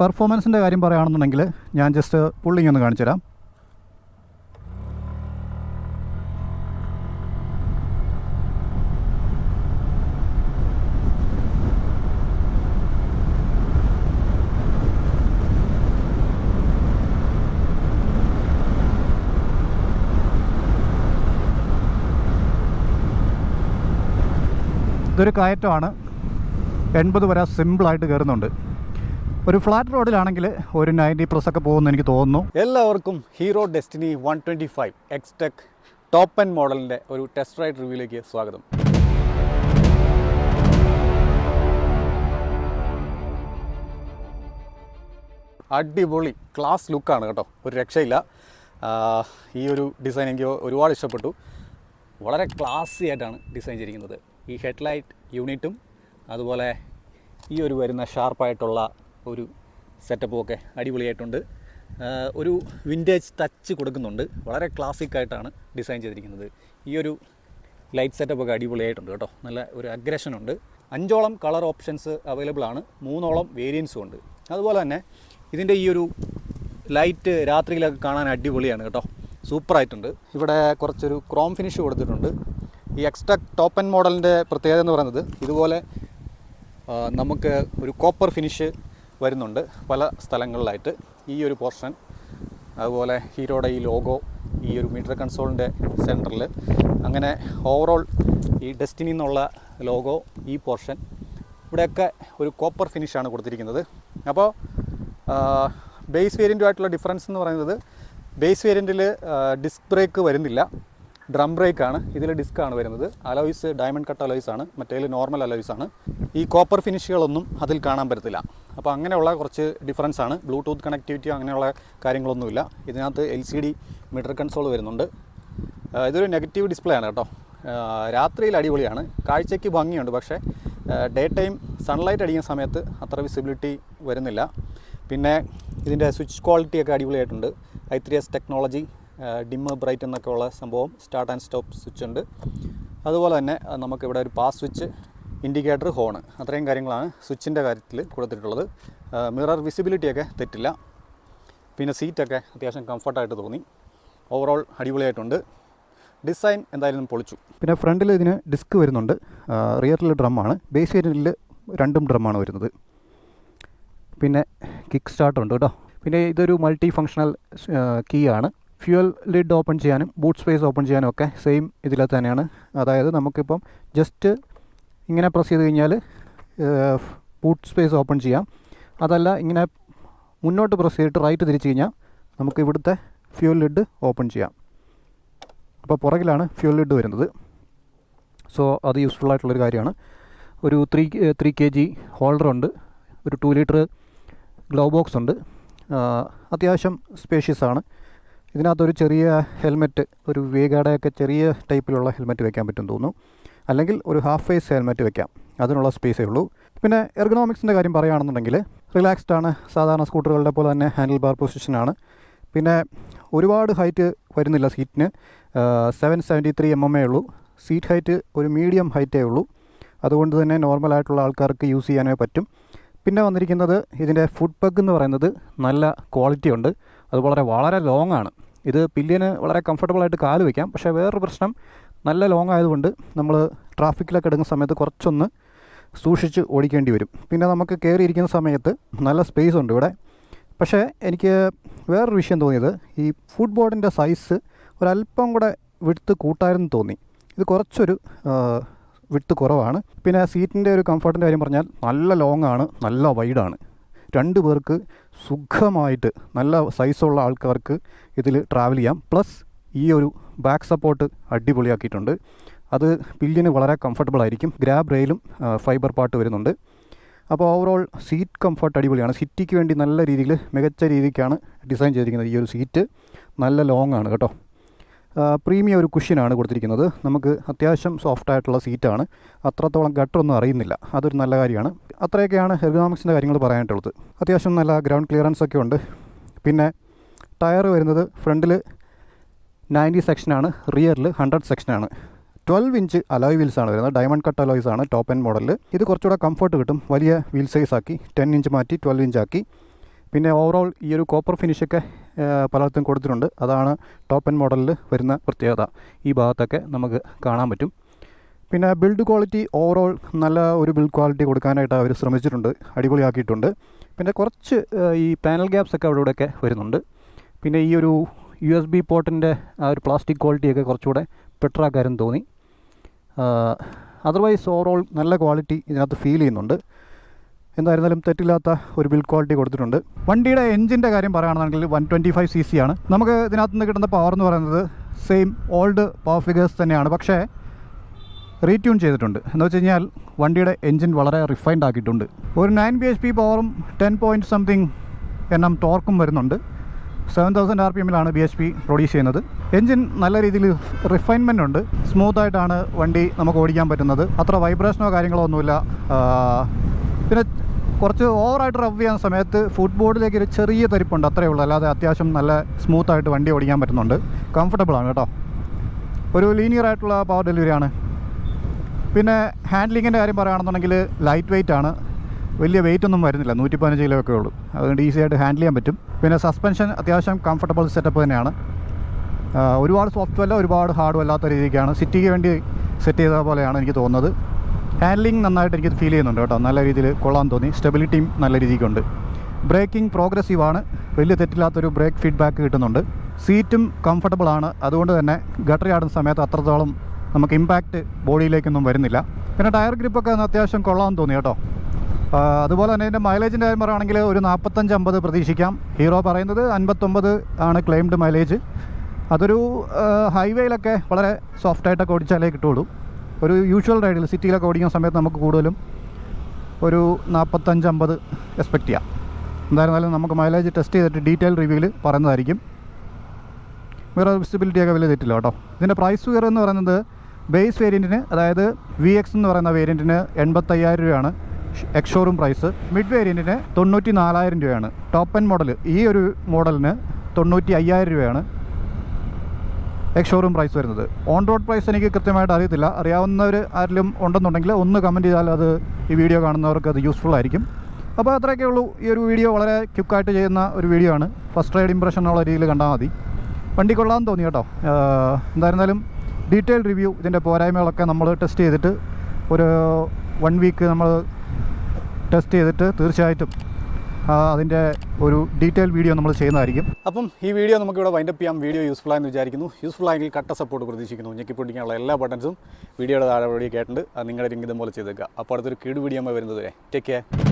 പെർഫോമൻസിന്റെ കാര്യം പറയുകയാണെന്നുണ്ടെങ്കിൽ ഞാൻ ജസ്റ്റ് പുള്ളിങ് ഒന്ന് കാണിച്ചു തരാം. ഇതൊരു കയറ്റമാണ്. എൺപത് വരെ സിമ്പിളായിട്ട് കയറുന്നുണ്ട്. ഒരു ഫ്ലാറ്റ് റോഡിലാണെങ്കിൽ ഒരു നയന്റി പ്ലസ് ഒക്കെ പോകുമെന്ന് എനിക്ക് തോന്നുന്നു. എല്ലാവർക്കും Hero Destiny one twenty five Xtec top end മോഡലിന്റെ ഒരു ടെസ്റ്റ് റൈഡ് റിവ്യൂയിലേക്ക് സ്വാഗതം. അടിപൊളി ക്ലാസ് ലുക്കാണ് കേട്ടോ. ഒരു രക്ഷയില്ല. ഈ ഒരു ഡിസൈൻ എനിക്ക് ഒരുപാട് ഇഷ്ടപ്പെട്ടു. വളരെ ക്ലാസി ആയിട്ടാണ് ഡിസൈൻ ചെയ്തിരിക്കുന്നത്. ഈ ഹെഡ്ലൈറ്റ് യൂണിറ്റും അതുപോലെ ഈ ഒരു വരുന്ന ഷാർപ്പായിട്ടുള്ള ഒരു സെറ്റപ്പും ഒക്കെ അടിപൊളിയായിട്ടുണ്ട്. ഒരു വിന്റേജ് ടച്ച് കൊടുക്കുന്നുണ്ട്. വളരെ ക്ലാസിക്കായിട്ടാണ് ഡിസൈൻ ചെയ്തിരിക്കുന്നത്. ഈ ഒരു ലൈറ്റ് സെറ്റപ്പ് ഒക്കെ അടിപൊളിയായിട്ടുണ്ട് കേട്ടോ. നല്ല ഒരു അഗ്രഷനുണ്ട് അഞ്ചോളം കളർ ഓപ്ഷൻസ് അവൈലബിൾ ആണ്. മൂന്നോളം വേരിയൻസും ഉണ്ട്. അതുപോലെ തന്നെ ഇതിന്റെ ഈ ഒരു ലൈറ്റ് രാത്രിയിലൊക്കെ കാണാൻ അടിപൊളിയാണ് കേട്ടോ. സൂപ്പറായിട്ടുണ്ട് ഇവിടെ കുറച്ചൊരു ക്രോം ഫിനിഷ് കൊടുത്തിട്ടുണ്ട്. ഈ എക്സ്ട്രാ ടോപ്പ് മോഡലിന്റെ പ്രത്യേകത എന്ന് പറയുന്നത് ഇതുപോലെ നമുക്ക് ഒരു കോപ്പർ ഫിനിഷ് വരുന്നുണ്ട് പല സ്ഥലങ്ങളിലായിട്ട്. ഈ ഒരു പോർഷൻ അതുപോലെ ഹീറോയുടെ ഈ ലോഗോ ഈ ഒരു മീറ്റർ കൺസോളിന്റെ സെന്ററിൽ. അങ്ങനെ ഓവറോൾ ഈ ഡെസ്റ്റിനി എന്നുള്ള ലോഗോ ഈ പോർഷൻ ഇവിടെയൊക്കെ ഒരു കോപ്പർ ഫിനിഷാണ് കൊടുത്തിരിക്കുന്നത്. അപ്പോൾ ബേസ് വേരിയന്റുമായിട്ടുള്ള ഡിഫറൻസ് എന്ന് പറയുന്നത് ബേസ് വേരിയന്റിൽ ഡിസ്ക് ബ്രേക്ക് വരുന്നില്ല. ഡ്രം ബ്രേക്ക് ആണ്. ഇതിൽ ആണ് വരുന്നത്. അലോയ്സ് ഡയമണ്ട് കട്ട് അലോയ്സ് ആണ്. മറ്റേതിൽ നോർമൽ അലോയ്സ് ആണ്. ഈ കോപ്പർ ഫിനിഷുകളൊന്നും അതിൽ കാണാൻ പറ്റത്തില്ല. അപ്പോൾ അങ്ങനെയുള്ള കുറച്ച് ഡിഫറൻസ് ആണ്. ബ്ലൂടൂത്ത് കണക്ടിവിറ്റി അങ്ങനെയുള്ള കാര്യങ്ങളൊന്നുമില്ല. ഇതിനകത്ത് L C D meter console വരുന്നുണ്ട്. ഇതൊരു നെഗറ്റീവ് ഡിസ്പ്ലേ ആണ് കേട്ടോ. രാത്രിയിൽ അടിപൊളിയാണ്. കാഴ്ചയ്ക്ക് ഭംഗിയുണ്ട്. പക്ഷേ ഡേ ടൈം സൺലൈറ്റ് അടിക്കുന്ന സമയത്ത് അത്ര വിസിബിലിറ്റി വരുന്നില്ല. പിന്നെ ഇതിന്റെ സ്വിച്ച് ക്വാളിറ്റിയൊക്കെ അടിപൊളിയായിട്ടുണ്ട്. I three S technology dim bright എന്നൊക്കെ ഉള്ള സംഭവം സ്റ്റാർട്ട് ആൻഡ് സ്റ്റോപ്പ് സ്വിച്ച് ഉണ്ട്. അതുപോലെ തന്നെ നമുക്കിവിടെ ഒരു പാസ് സ്വിച്ച് ഇൻഡിക്കേറ്റർ ഹോണ് അത്രയും കാര്യങ്ങളാണ് സ്വിച്ചിന്റെ കാര്യത്തിൽ കൊടുത്തിട്ടുള്ളത്. മിറർ വിസിബിലിറ്റിയൊക്കെ തെറ്റില്ല. പിന്നെ സീറ്റൊക്കെ അത്യാവശ്യം കംഫർട്ടായിട്ട് തോന്നി. ഓവറോൾ അടിപൊളിയായിട്ടുണ്ട്. ഡിസൈൻ എന്തായാലും പൊളിച്ചു. പിന്നെ ഫ്രണ്ടിൽ ഇതിന് ഡിസ്ക് വരുന്നുണ്ട്. റിയറിൽ ഡ്രമ്മാണ്. ബേസ് വേരിയന്റിൽ രണ്ടും ഡ്രമ്മാണ് വരുന്നത്. പിന്നെ കിക്ക് സ്റ്റാർട്ട് ഉണ്ട് കേട്ടോ. പിന്നെ ഇതൊരു മൾട്ടി ഫങ്ഷണൽ കീ ആണ്. ഫ്യൂൽ ലിഡ് ഓപ്പൺ ചെയ്യാനും ബൂട്ട് സ്പേസ് ഓപ്പൺ ചെയ്യാനും ഒക്കെ സെയിം ഇതിൽ തന്നെയാണ്. അതായത് നമുക്കിപ്പം ജസ്റ്റ് ഇങ്ങനെ പ്രസ് ചെയ്ത് കഴിഞ്ഞാൽ ബൂട്ട് സ്പേസ് ഓപ്പൺ ചെയ്യാം. അതല്ല ഇങ്ങനെ മുന്നോട്ട് പ്രസ് ചെയ്തിട്ട് റൈറ്റ് തിരിച്ചു കഴിഞ്ഞാൽ നമുക്ക് ഇവിടുത്തെ ഫ്യൂൽ ലിഡ് ഓപ്പൺ ചെയ്യാം. അപ്പോൾ പുറകിലാണ് ഫ്യൂൽ ലിഡ് വരുന്നത്. സോ അത് യൂസ്ഫുൾ ആയിട്ടുള്ളൊരു കാര്യമാണ്. ഒരു three three K G holder ഉണ്ട്. ഒരു ടു ലിറ്റർ ഗ്ലോ ബോക്സ് ഉണ്ട്. അത്യാവശ്യം സ്പേഷ്യസ് ആണ്. ഇതിനകത്തൊരു ചെറിയ ഹെൽമെറ്റ് ഒരു വേഗാടയൊക്കെ ചെറിയ ടൈപ്പിലുള്ള ഹെൽമെറ്റ് വെക്കാൻ പറ്റും തോന്നുന്നു. അല്ലെങ്കിൽ ഒരു ഹാഫ് ഫേസ് ഹെൽമെറ്റ് വെക്കാം. അതിനുള്ള സ്പേസേ ഉള്ളൂ. പിന്നെ എർഗണോമിക്സിന്റെ കാര്യം പറയുകയാണെന്നുണ്ടെങ്കിൽ റിലാക്സ്ഡ് ആണ്. സാധാരണ സ്കൂട്ടറുകളുടെ പോലെ തന്നെ ഹാൻഡിൽ ബാർ പൊസിഷനാണ് പിന്നെ ഒരുപാട് ഹൈറ്റ് വരുന്നില്ല സീറ്റിന്. Seven seventy three M M A ഉള്ളൂ. സീറ്റ് ഹൈറ്റ് ഒരു മീഡിയം ഹൈറ്റേ ഉള്ളൂ. അതുകൊണ്ട് തന്നെ നോർമലായിട്ടുള്ള ആൾക്കാർക്ക് യൂസ് ചെയ്യാനേ പറ്റും. പിന്നെ വന്നിരിക്കുന്നത് ഇതിന്റെ ഫുഡ് പഗ് എന്ന് പറയുന്നത് നല്ല ക്വാളിറ്റി ഉണ്ട്. അത് വളരെ വളരെ ലോങ് ആണ്. ഇത് പില്ലിയന് വളരെ കംഫർട്ടബിളായിട്ട് കാൽ വയ്ക്കാം പക്ഷേ വേറൊരു പ്രശ്നം നല്ല ലോങ് ആയതുകൊണ്ട് നമ്മൾ ട്രാഫിക്കിലൊക്കെ എടുക്കുന്ന സമയത്ത് കുറച്ചൊന്ന് സൂക്ഷിച്ച് ഓടിക്കേണ്ടി വരും. പിന്നെ നമുക്ക് കയറിയിരിക്കുന്ന സമയത്ത് നല്ല സ്പേസ് ഉണ്ട് ഇവിടെ. പക്ഷേ എനിക്ക് വേറൊരു വിഷയം തോന്നിയത് ഈ ഫുഡ് ബോർഡിന്റെ സൈസ് ഒരല്പം കൂടെ വിടുത്ത് കൂട്ടായിരുന്നു തോന്നി. ഇത് കുറച്ചൊരു വിടുത്ത് കുറവാണ്. പിന്നെ സീറ്റിന്റെ ഒരു കംഫർട്ടിന്റെ കാര്യം പറഞ്ഞാൽ നല്ല ലോങ്ങാണ് നല്ല വൈഡാണ് രണ്ട് പേർക്ക് സുഖമായിട്ട് നല്ല സൈസുള്ള ആൾക്കാർക്ക് ഇതിൽ ട്രാവൽ ചെയ്യാം. പ്ലസ് ഈ ഒരു ബാക്ക് സപ്പോർട്ട് അടിപൊളിയാക്കിയിട്ടുണ്ട്. അത് പില്ലിന് വളരെ കംഫർട്ടബിൾ ആയിരിക്കും. ഗ്രാബ് റെയിലും ഫൈബർ പാർട്ട് വരുന്നുണ്ട്. അപ്പോൾ ഓവറോൾ സീറ്റ് കംഫർട്ട് അടിപൊളിയാണ്. സിറ്റിക്ക് വേണ്ടി നല്ല രീതിയിൽ മികച്ച രീതിക്കാണ് ഡിസൈൻ ചെയ്തിരിക്കുന്നത് ഈ ഒരു സീറ്റ് നല്ല ലോങ് ആണ് കേട്ടോ. പ്രീമിയം ഒരു കുഷ്യനാണ് കൊടുത്തിരിക്കുന്നത്. നമുക്ക് അത്യാവശ്യം സോഫ്റ്റ് ആയിട്ടുള്ള സീറ്റാണ് അത്രത്തോളം ഗട്ടറൊന്നും അറിയുന്നില്ല. അതൊരു നല്ല കാര്യമാണ്. അത്രയൊക്കെയാണ് എർഗോണോമിക്സിന്റെ കാര്യങ്ങൾ പറയാനായിട്ടുള്ളത്. അത്യാവശ്യം നല്ല ഗ്രൗണ്ട് ക്ലിയറൻസ് ഒക്കെ ഉണ്ട്. പിന്നെ ടയർ വരുന്നത് ഫ്രണ്ടിൽ നയന്റി സെക്ഷനാണ് റിയറിൽ ഹൺഡ്രഡ് സെക്ഷനാണ് ട്വൽവ് ഇഞ്ച് അലോയ് വീൽസ് ആണ് വരുന്നത്. ഡയമണ്ട് കട്ട് അലോയ്സ് ആണ് ടോപ്പ് എൻ മോഡലിൽ ഇത് കുറച്ചുകൂടെ കംഫർട്ട് കിട്ടും. വലിയ വീൽ സൈസ് ആക്കി. ടെൻ ഇഞ്ച് മാറ്റി ട്വൽവ് ഇഞ്ച് ആക്കി. പിന്നെ ഓവറോൾ ഈ ഒരു കോപ്പർ ഫിനിഷൊക്കെ പലയിടത്തും കൊടുത്തിട്ടുണ്ട്. അതാണ് ടോപ്പ് എൻ മോഡലിൽ വരുന്ന പ്രത്യേകത. ഈ ഭാഗത്തൊക്കെ നമുക്ക് കാണാൻ പറ്റും. പിന്നെ ബിൽഡ് ക്വാളിറ്റി ഓവറോൾ നല്ല ഒരു ബിൽഡ് ക്വാളിറ്റി കൊടുക്കാനായിട്ട് അവർ ശ്രമിച്ചിട്ടുണ്ട്. അടിപൊളിയാക്കിയിട്ടുണ്ട്. പിന്നെ കുറച്ച് ഈ പാനൽ ഗ്യാപ്സ് ഒക്കെ അവിടെ ഇവിടെയൊക്കെ വരുന്നുണ്ട്. പിന്നെ ഈ ഒരു യു എസ് ബി പോർട്ടിന്റെ ആ ഒരു പ്ലാസ്റ്റിക് ക്വാളിറ്റിയൊക്കെ കുറച്ചുകൂടെ ബെറ്ററാക്കാരെന്ന് തോന്നി. അതർവൈസ് ഓവറോൾ നല്ല ക്വാളിറ്റി ഇതിനകത്ത് ഫീൽ ചെയ്യുന്നുണ്ട്. എന്തായിരുന്നാലും തെറ്റില്ലാത്ത ഒരു ബിൽഡ് ക്വാളിറ്റി കൊടുത്തിട്ടുണ്ട്. വണ്ടിയുടെ എഞ്ചിന്റെ കാര്യം പറയുകയാണെന്നുണ്ടെങ്കിൽ one twenty five C C ആണ്. നമുക്ക് ഇതിനകത്ത് നിന്ന് കിട്ടുന്ന പവർ എന്ന് പറയുന്നത് സെയിം ഓൾഡ് പവർ ഫിഗേഴ്സ് തന്നെയാണ്. പക്ഷേ റീട്യൂൺ ചെയ്തിട്ടുണ്ട്. എന്ന് വെച്ച് കഴിഞ്ഞാൽ വണ്ടിയുടെ എഞ്ചിൻ വളരെ റിഫൈൻഡ് ആക്കിയിട്ടുണ്ട്. ഒരു നയൻ ബി എച്ച് പി പവറും ടെൻ പോയിന്റ് സംതിങ് എണ്ണം ടോർക്കും വരുന്നുണ്ട്. സെവൻ തൗസൻഡ് ആർ പി എമ്മിലാണ് ബി എച്ച് പി പ്രൊഡ്യൂസ് ചെയ്യുന്നത്. എഞ്ചിൻ നല്ല രീതിയിൽ റിഫൈൻമെന്റ് ഉണ്ട്. സ്മൂത്തായിട്ടാണ് വണ്ടി നമുക്ക് ഓടിക്കാൻ പറ്റുന്നത്. അത്ര വൈബ്രേഷനോ കാര്യങ്ങളോ ഒന്നുമില്ല. പിന്നെ കുറച്ച് ഓവറായിട്ട് റവ് ചെയ്യുന്ന സമയത്ത് ഫുട് ബോർഡിലേക്ക് ഒരു ചെറിയ തരിപ്പുണ്ട്. അത്രയേ ഉള്ളൂ. അല്ലാതെ അത്യാവശ്യം നല്ല സ്മൂത്ത് ആയിട്ട് വണ്ടി ഓടിക്കാൻ പറ്റുന്നുണ്ട്. കംഫർട്ടബിൾ ആണ് കേട്ടോ. ഒരു ലീനിയർ ആയിട്ടുള്ള പവർ ഡെലിവറി ആണ്. പിന്നെ ഹാൻഡ്ലിങ്ങിന്റെ കാര്യം പറയുകയാണെന്നുണ്ടെങ്കിൽ ലൈറ്റ് വെയിറ്റ് ആണ്. വലിയ വെയിറ്റ് ഒന്നും വരുന്നില്ല. നൂറ്റി പതിനഞ്ച് കിലോ ഒക്കെ ഉള്ളൂ. അതുകൊണ്ട് ഈസി ആയിട്ട് ഹാൻഡിൽ ചെയ്യാൻ പറ്റും. പിന്നെ സസ്പെൻഷൻ അത്യാവശ്യം കംഫർട്ടബിൾ സെറ്റപ്പ് തന്നെയാണ്. ഒരുപാട് സോഫ്റ്റ് അല്ല ഒരുപാട് ഹാർഡ് അല്ലാത്ത രീതിക്കാണ്. സിറ്റിക്ക് വേണ്ടി സെറ്റ് ചെയ്ത പോലെയാണ് എനിക്ക് തോന്നുന്നത്. ഹാൻഡ്ലിങ് നന്നായിട്ട് എനിക്ക് ഫീൽ ചെയ്യുന്നുണ്ട് കേട്ടോ. നല്ല രീതിയിൽ കൊള്ളാൻ തോന്നി. സ്റ്റെബിലിറ്റിയും നല്ല രീതിക്കുണ്ട്. ബ്രേക്കിംഗ് പ്രോഗ്രസീവ് ആണ്. വലിയ തെറ്റില്ലാത്തൊരു ബ്രേക്ക് ഫീഡ്ബാക്ക് കിട്ടുന്നുണ്ട്. സീറ്റും കംഫർട്ടബിൾ ആണ്. അതുകൊണ്ട് തന്നെ ഗട്ടറി ആടുന്ന സമയത്ത് അത്രത്തോളം നമുക്ക് ഇമ്പാക്റ്റ് ബോഡിയിലേക്കൊന്നും വരുന്നില്ല. പിന്നെ ടയർ ഗ്രിപ്പൊക്കെ അത്യാവശ്യം കൊള്ളാൻ തോന്നി കേട്ടോ. അതുപോലെ തന്നെ ഇതിന്റെ മൈലേജിന്റെ കാര്യം പറയുകയാണെങ്കിൽ ഒരു നാൽപ്പത്തഞ്ച് അമ്പത് പ്രതീക്ഷിക്കാം. ഹീറോ പറയുന്നത് അൻപത്തൊമ്പത് ആണ് ക്ലെയിംഡ് മൈലേജ് അതൊരു ഹൈവേയിലൊക്കെ വളരെ സോഫ്റ്റായിട്ടൊക്കെ ഓടിച്ചാലേ കിട്ടുള്ളൂ ഒരു യൂഷ്വൽ റൈഡിൽ സിറ്റിയിലൊക്കെ ഓടിക്കുന്ന സമയത്ത് നമുക്ക് കൂടുതലും ഒരു നാൽപ്പത്തഞ്ച് അമ്പത് എക്സ്പെക്റ്റ് ചെയ്യാം. എന്തായിരുന്നാലും നമുക്ക് മൈലേജ് ടെസ്റ്റ് ചെയ്തിട്ട് ഡീറ്റെയിൽ റിവ്യൂവിൽ പറയുന്നതായിരിക്കും. വേറെ വിസിബിലിറ്റി ഒക്കെ വലിയ തെറ്റില്ല കേട്ടോ. ഇതിന്റെ പ്രൈസ് ഫിയർ എന്ന് പറയുന്നത് ബേസ് വേരിയന്റിന് അതായത് വി എക്സ് എന്ന് പറയുന്ന വേരിയന്റിന് എൺപത്തയ്യായിരം രൂപയാണ്. എക്സ് ഷോറൂം പ്രൈസ് മിഡ് വേരിയന്റിന് തൊണ്ണൂറ്റി നാലായിരം രൂപയാണ്. ടോപ്പ് എൻ മോഡൽ ഈ ഒരു മോഡലിന് തൊണ്ണൂറ്റി അയ്യായിരം രൂപയാണ്. എക്സ് ഷോറൂം പ്രൈസ് വരുന്നത്. ഓൺ റോഡ് പ്രൈസ് എനിക്ക് കൃത്യമായിട്ട് അറിയത്തില്ല. അറിയാവുന്നവർ ആരെങ്കിലും ഉണ്ടെന്നുണ്ടെങ്കിൽ ഒന്ന് കമന്റ് ചെയ്താൽ അത് ഈ വീഡിയോ കാണുന്നവർക്ക് അത് യൂസ്ഫുൾ ആയിരിക്കും. അപ്പോൾ അത്രയൊക്കെ ഉള്ളൂ. ഈ ഒരു വീഡിയോ വളരെ ക്യുക്കായിട്ട് ചെയ്യുന്ന ഒരു വീഡിയോ ആണ്. ഫസ്റ്റ് റൈഡ് ഇംപ്രഷൻ എന്നുള്ള രീതിയിൽ കണ്ടാൽ മതി. വണ്ടി കൊള്ളാമെന്ന് തോന്നി കേട്ടോ. എന്തായിരുന്നാലും ഡീറ്റെയിൽ റിവ്യൂ ഇതിന്റെ പോരായ്മകളൊക്കെ നമ്മൾ ടെസ്റ്റ് ചെയ്തിട്ട് ഒരു വൺ വീക്ക് നമ്മൾ ടെസ്റ്റ് ചെയ്തിട്ട് തീർച്ചയായിട്ടും അതിന്റെ ഒരു ഡീറ്റെയിൽ വീഡിയോ നമ്മൾ ചെയ്യുന്നതായിരിക്കും. അപ്പം ഈ വീഡിയോ നമുക്കിവിടെ വൈൻഡപ്പ് ചെയ്യാം. വീഡിയോ യൂസ്ഫുൾ ആയെന്ന് വിചാരിക്കുന്നു. യൂസ്ഫുൾ ആയെങ്കിൽ കട്ട സപ്പോർട്ട് പ്രതീക്ഷിക്കുന്നു. ഞെക്കി പൊട്ടിക്കാനുള്ള എല്ലാ ബട്ടൺസും വീഡിയോയുടെ താഴെ കേട്ടിട്ടുണ്ട്. അത് നിങ്ങളുടെ ലിങ്ക് ഇതുപോലെ ചെയ്തേക്കുക. അപ്പോൾ അടുത്തൊരു കീട് വീഡിയോ വരുന്നത് വരെ. Take care